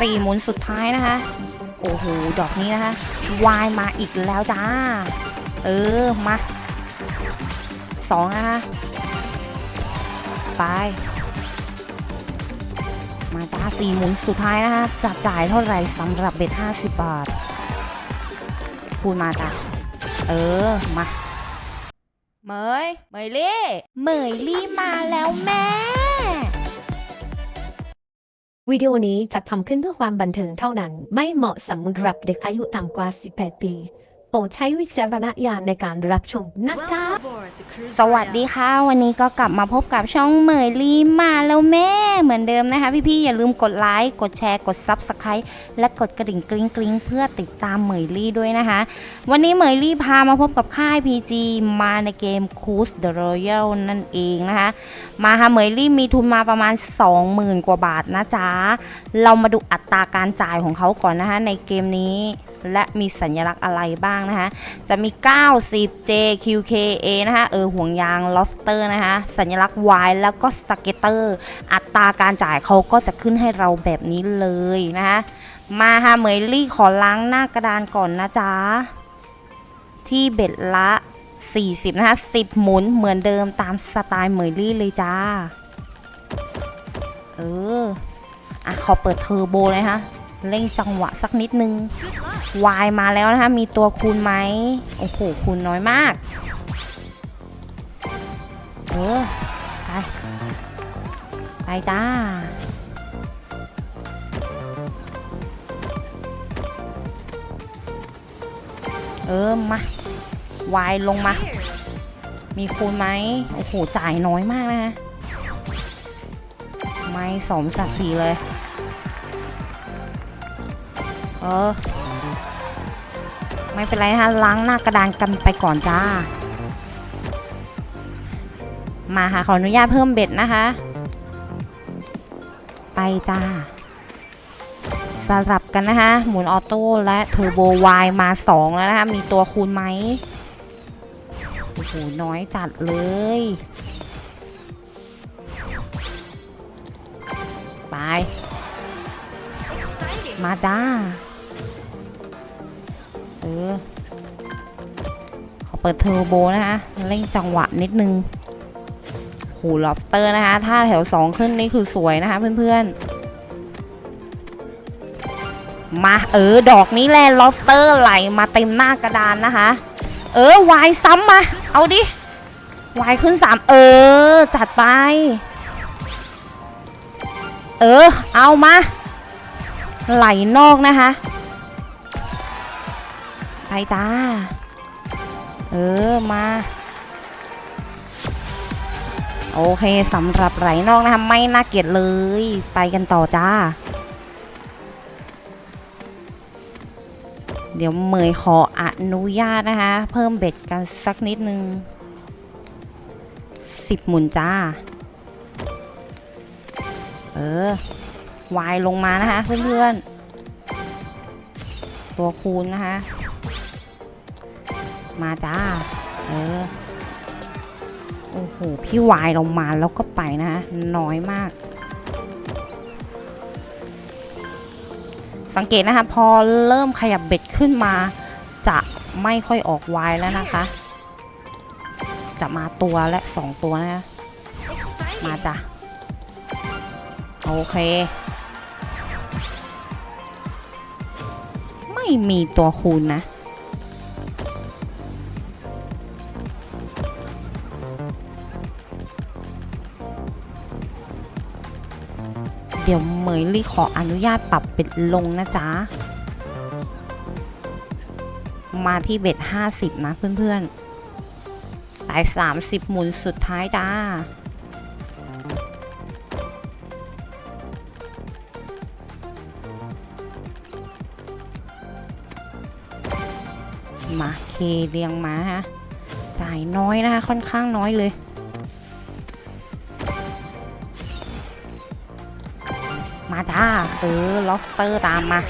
สี่หมุนสุดท้ายนะคะ โอ้โห ดอกนี้นะคะวายมาอีกแล้วจ้า เออ มาสองนะคะ ไป มาจ้าสี่หมุนสุดท้ายนะคะจะจ่ายเท่าไหร่สำหรับเบ็ด50บาทพูดมาจ้ะเออ มาเหมยเหมยลี่เหมยลี่มาแล้วแม่ วิดีโอนี้จัดทำขึ้นเพื่อความบันเทิงเท่านั้น ไม่เหมาะสำหรับเด็กอายุต่ำกว่า 18 ปี โปรดใช้วิจารณญาณในการรับชมนะคะ สวัสดีค่ะ วันนี้ก็กลับมาพบกับช่องเหมยลี่มาแล้วแม่เหมือนเดิมนะคะ พี่ๆอย่าลืมกดไลค์กดแชร์กด Subscribe และกดกระดิ่งกริ๊งกริ๊งเพื่อติดตามเหมยลี่ด้วยนะคะ วันนี้เหมยลี่พามาพบกับค่าย PG มาในเกม Cruise the Royal นั่นเองนะคะ มาค่ะเหมยลี่มีทุนมาประมาณ 20,000 กว่าบาทนะจ๊ะเรามาดูอัตราการจ่ายของเขาก่อนนะคะในเกมนี้และมีสัญลักษณ์อะไรบ้างนะคะ จะมี 90 JQKA นะคะ เออห่วงยาง lobster นะคะ สัญลักษณ์ Y แล้วก็สเก็ตเตอร์ อัตราการจ่ายเขาก็จะขึ้นให้เราแบบนี้เลยนะคะ มาค่ะเหมยลี่ขอล้างหน้ากระดานก่อนนะจ๊ะ ที่เบ็ดละ 40 นะคะ 10 หมุนเหมือนเดิมตามสไตล์เหมยลี่เลยจ้า เออ อะ ขอเปิดเทอร์โบเลยฮะ เร่งจังหวะสักนิดนึงวายมาแล้วนะคะ มีตัวคูณไหมโอ้โหคูณน้อยมาก เออ ไป ไปจ้าเออมาวายลงมา มีคูณไหมโอ้โห จ่ายน้อยมากนะฮะไม่สมศักดิ์ศรีเลย เออ ไม่เป็นไรนะล้างหน้ากระดานกันไปก่อนจ้า มาค่ะ ขออนุญาตเพิ่มเบ็ดนะคะ ไปจ้า สลับกันนะคะ หมุนออโต้และเทอร์โบวายมา 2 แล้วนะคะ มีตัวคูณไหมโอ้โห น้อยจัดเลยไป มาจ้า ออขอเปิดเทอร์โบนะคะเร่งจังหวะนิดนึงโหล็อบสเตอร์นะคะถ้าแถว 2 ขึ้นนี่คือสวยนะคะเพื่อนๆ มาเออ ดอกนี้แหละล็อบสเตอร์ไหลมาเต็มหน้ากระดานนะคะ เออวายซ้ำมา เอาดิวายขึ้น 3 เออ จัดไป เออ เอามา ไหลนอกนะคะ ไปจ้า เออ มา โอเคสำหรับไหลนอกนะคะไม่น่าเกลียดเลย ไปกันต่อจ้า เดี๋ยวเมยขออนุญาตนะคะ เพิ่มเบ็ดกันสักนิดนึงสิบหมุนจ้า เออ วายลงมานะคะเพื่อนๆ ตัวคูณนะคะ มาจ้า เออ โอ้โห พี่วายลงมาแล้วก็ไปนะคะน้อยมาก สังเกตนะคะ พอเริ่มขยับเบ็ดขึ้นมา จะไม่ค่อยออกวายแล้วนะคะ จะมาตัวและสองตัวนะคะมาจ้ะ โอเคไม่มีตัวคูณนะ เดี๋ยวเหมยลี่ขออนุญาตปรับเบ็ดลงนะจ๊ะ มาที่เบ็ด50นะเพื่อนๆไป30หมุนสุดท้ายจ้ามาเคเรียงมาฮะจ่ายน้อยนะคะค่อนข้างน้อยเลย มาจ้าเออล็อบสเตอร์ตามมา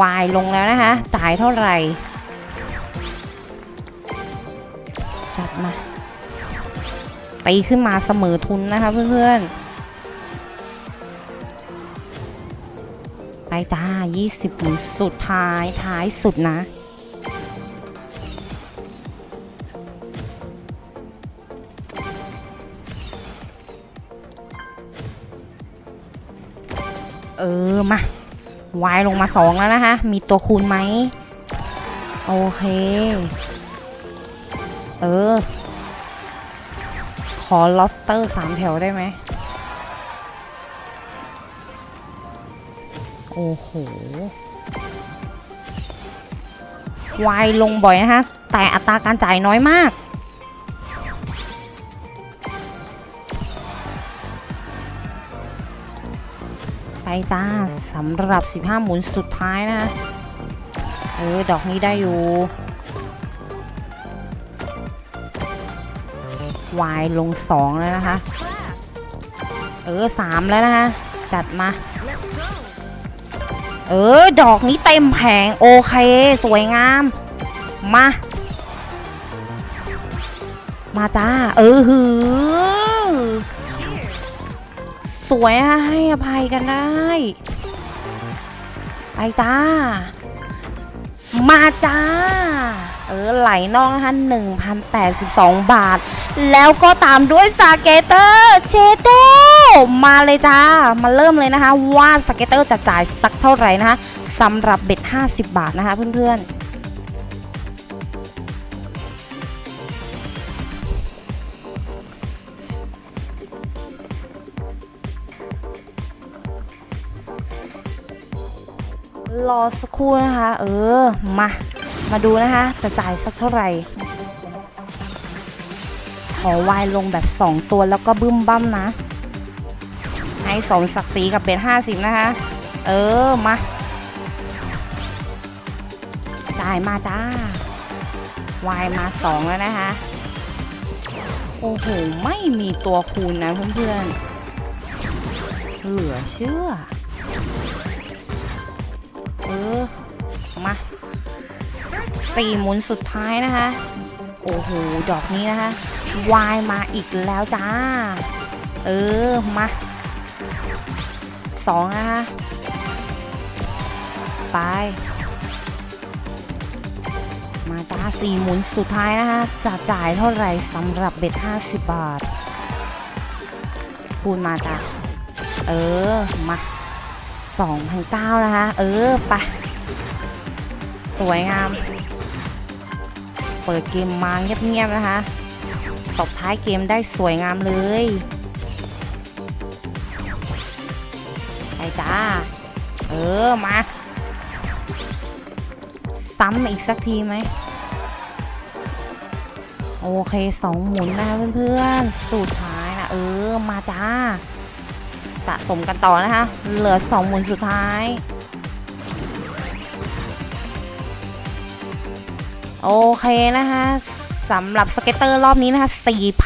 วายลงแล้วนะคะ จ่ายเท่าไหร่ จัดมาตีขึ้นมาเสมอทุนนะคะเพื่อนๆ ไปจ้า 20หมุนสุดท้ายท้ายสุดนะ ออมาวายลงมาสองแล้วนะคะ มีตัวคูณไหมโอเค เออ ขอลอสเตอร์สามแถวได้ไหม โอ้โหวายลงบ่อยนะคะ แต่อัตราการจ่ายน้อยมาก ไปจ้าสำหรับ 15 หมุนสุดท้ายนะ เออ ดอกนี้ได้อยู่วายลง 2 แล้วนะคะ เออ 3 แล้วนะคะ จัดมา เออ ดอกนี้เต็มแผง โอเค สวยงาม มา มาจ้า เออหือ สวยอะให้อภัยกันได้ ไปจ้า มาจ้า เออไหลนอกนะคะ1,082บาท แล้วก็ตามด้วยสเกเตอร์เชโดมาเลยจ้า มาเริ่มเลยนะคะ ว่าสเกเตอร์จะจ่ายสักเท่าไหร่นะคะสำหรับเบ็ด50 บาทนะคะเพื่อนๆ รอสักครู่นะคะ เออ มา มาดูนะคะ จะจ่ายสักเท่าไหร่ ขอวายลงแบบ 2 ตัวแล้วก็บึ้มบั้มนะ ให้สมศักดิ์ศรีกับเบนห้าสิบนะคะ เออ มา จ่ายมาจ้าวายมาสองแล้วนะคะ โอ้โห ไม่มีตัวคูณนะเพื่อนๆ เหลือเชื่อ ออมาสี่หมุนสุดท้ายนะคะ โอ้โห ดอกนี้นะคะ วายมาอีกแล้วจ้า เออ มาสองนะคะไป มาจ้าสี่หมุนสุดท้ายนะคะจะจ่ายเท่าไหร่สำหรับเบ็ด50บาทคูณมาจ้าเออ มา 2,009นะคะ เออไปสวยงาม เปิดเกมมาเงียบๆนะคะ ตบท้ายเกมได้สวยงามเลยไปจ้า เออ มา ซ้ำอีกสักทีไหม โอเคสองหมุนนะคะเพื่อนๆ สุดท้ายนะเออ มาจ้า สะสมกันต่อนะคะ เหลือสองหมุนสุดท้าย โอเคนะคะสำหรับสเก็ตเตอร์รอบนี้นะคะ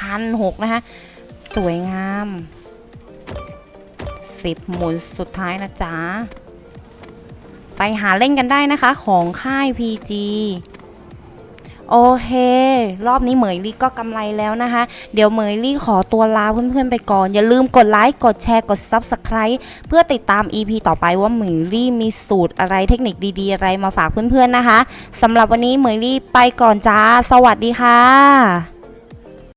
4,006นะคะ สวยงาม 10 หมุนสุดท้ายนะจ๊ะ ไปหาเล่นกันได้นะคะของค่าย PG โอเค รอบนี้เหมยลี่ก็กำไรแล้วนะคะ เดี๋ยวเหมยลี่ขอตัวลาเพื่อนๆไปก่อน อย่าลืมกดไลค์ กดแชร์ กด Subscribe เพื่อติดตาม EP ต่อไปว่าเหมยลี่มีสูตรอะไรเทคนิคดีๆ อะไรมาฝากเพื่อนๆนะคะสำหรับวันนี้เหมยลี่ไปก่อนจ้า สวัสดีค่ะ